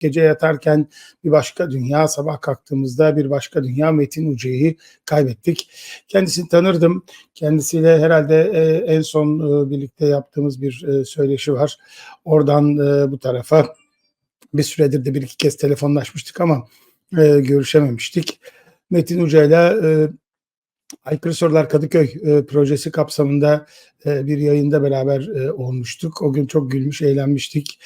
Gece yatarken bir başka dünya, sabah kalktığımızda bir başka dünya Metin Uca'yı kaybettik. Kendisini tanırdım. Kendisiyle herhalde e, en son e, birlikte yaptığımız bir e, söyleşi var. Oradan e, bu tarafa bir süredir de bir iki kez telefonlaşmıştık ama e, görüşememiştik. Metin Uca'yla e, Aykırı Kadıköy e, projesi kapsamında e, bir yayında beraber e, olmuştuk. O gün çok gülmüş, eğlenmiştik.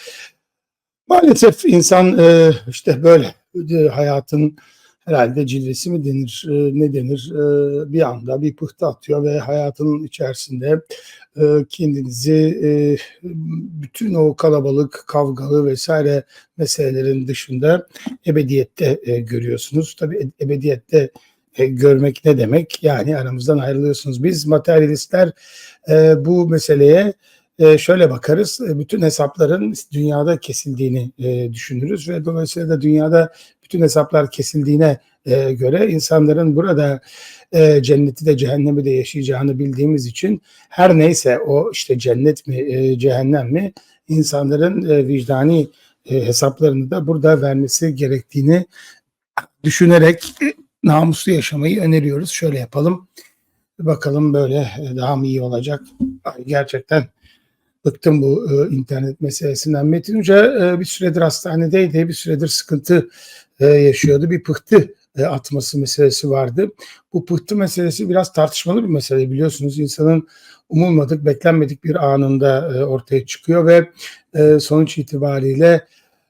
Maalesef insan e, işte böyle e, hayatın herhalde cilvesi mi denir, e, ne denir bir anda bir pıhtı atıyor ve hayatın içerisinde kendinizi bütün o kalabalık, kavgalı vesaire meselelerin dışında ebediyette görüyorsunuz. Tabii ebediyette görmek ne demek? Yani aramızdan ayrılıyorsunuz. Biz materyalistler bu meseleye e, şöyle bakarız. E, bütün hesapların dünyada kesildiğini e, düşünürüz ve dolayısıyla da dünyada bütün hesaplar kesildiğine e, göre insanların burada e, cenneti de cehennemi de yaşayacağını bildiğimiz için her neyse o işte cennet mi e, cehennem mi insanların e, vicdani e, hesaplarını da burada vermesi gerektiğini düşünerek namuslu yaşamayı öneriyoruz. Şöyle yapalım. Bakalım böyle e, daha mı iyi olacak? Gerçekten bıktım bu e, internet meselesinden. Metin Hoca e, bir süredir hastanedeydi. Bir süredir sıkıntı e, yaşıyordu. Bir pıhtı e, atması meselesi vardı. Bu pıhtı meselesi biraz tartışmalı bir mesele biliyorsunuz. İnsanın umulmadık, beklenmedik bir anında e, ortaya çıkıyor ve e, sonuç itibariyle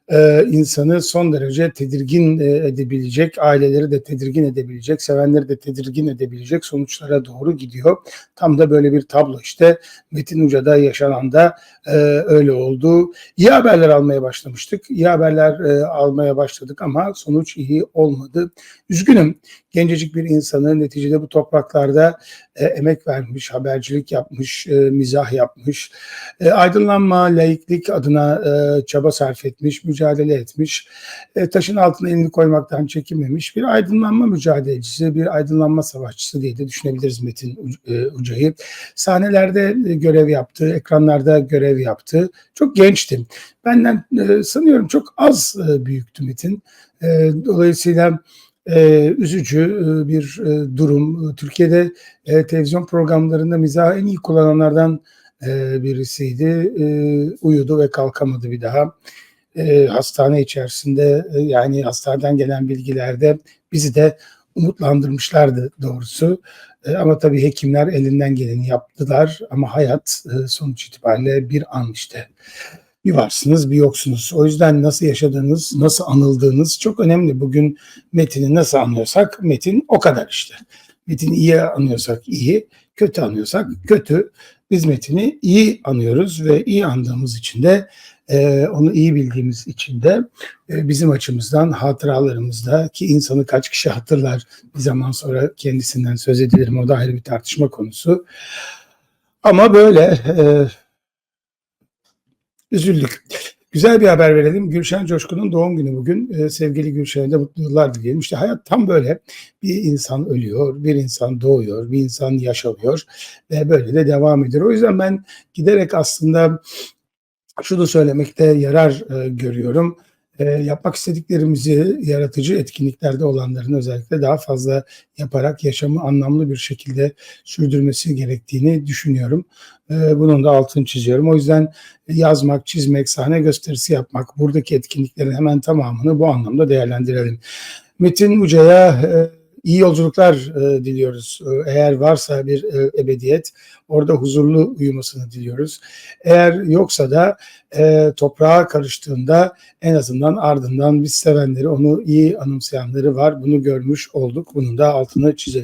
e, insanı son derece tedirgin e, edebilecek, aileleri de tedirgin edebilecek, sevenleri de tedirgin edebilecek sonuçlara doğru gidiyor. Tam da böyle bir tablo işte Metin Uca'da yaşanan da e, öyle oldu. İyi haberler almaya başlamıştık. İyi haberler e, almaya başladık ama sonuç iyi olmadı. Üzgünüm gencecik bir insanı neticede bu topraklarda e, emek vermiş, habercilik yapmış, e, mizah yapmış, e, aydınlanma, laiklik adına e, çaba sarf etmiş, mücadele etmiş, e, taşın altına elini koymaktan çekinmemiş bir aydınlanma mücadelecisi, bir aydınlanma savaşçısı diye de düşünebiliriz Metin e, Uca'yı. Sahnelerde e, görev yaptı, ekranlarda görev yaptı. Çok gençtim. Benden e, sanıyorum çok az e, büyüktü Metin. Dolayısıyla e, üzücü bir e, durum. Türkiye'de e, televizyon programlarında mizahı en iyi kullananlardan birisiydi. Uyudu ve kalkamadı bir daha. E, hastane içerisinde e, yani hastaneden gelen bilgilerde bizi de umutlandırmışlardı doğrusu. E, ama tabii hekimler elinden geleni yaptılar ama hayat e, sonuç itibariyle bir an işte bir varsınız bir yoksunuz. O yüzden nasıl yaşadığınız, nasıl anıldığınız çok önemli. Bugün Metin'i nasıl anlıyorsak Metin o kadar işte. Metin'i iyi anıyorsak iyi, kötü anıyorsak kötü. Biz Metin'i iyi anıyoruz ve iyi andığımız için de e, onu iyi bildiğimiz için de e, bizim açımızdan hatıralarımızda ki insanı kaç kişi hatırlar bir zaman sonra kendisinden söz edilir o da ayrı bir tartışma konusu. Ama böyle e, üzüldük. Güzel bir haber verelim. Gülşen Coşkun'un doğum günü bugün. Ee, sevgili Gülşen'e de mutlu yıllar dileyelim. İşte hayat tam böyle. Bir insan ölüyor, bir insan doğuyor, bir insan yaşalıyor ve böyle de devam ediyor. O yüzden ben giderek aslında şunu söylemekte yarar e, görüyorum e, yapmak istediklerimizi yaratıcı etkinliklerde olanların özellikle daha fazla yaparak yaşamı anlamlı bir şekilde sürdürmesi gerektiğini düşünüyorum. E, bunun da altını çiziyorum. O yüzden yazmak, çizmek, sahne gösterisi yapmak, buradaki etkinliklerin hemen tamamını bu anlamda değerlendirelim. Metin Uca'ya e, iyi yolculuklar e, diliyoruz. E, eğer varsa bir e, ebediyet orada huzurlu uyumasını diliyoruz. Eğer yoksa da toprağa karıştığında en azından ardından biz sevenleri onu iyi anımsayanları var. Bunu görmüş olduk. Bunun da altını çizelim.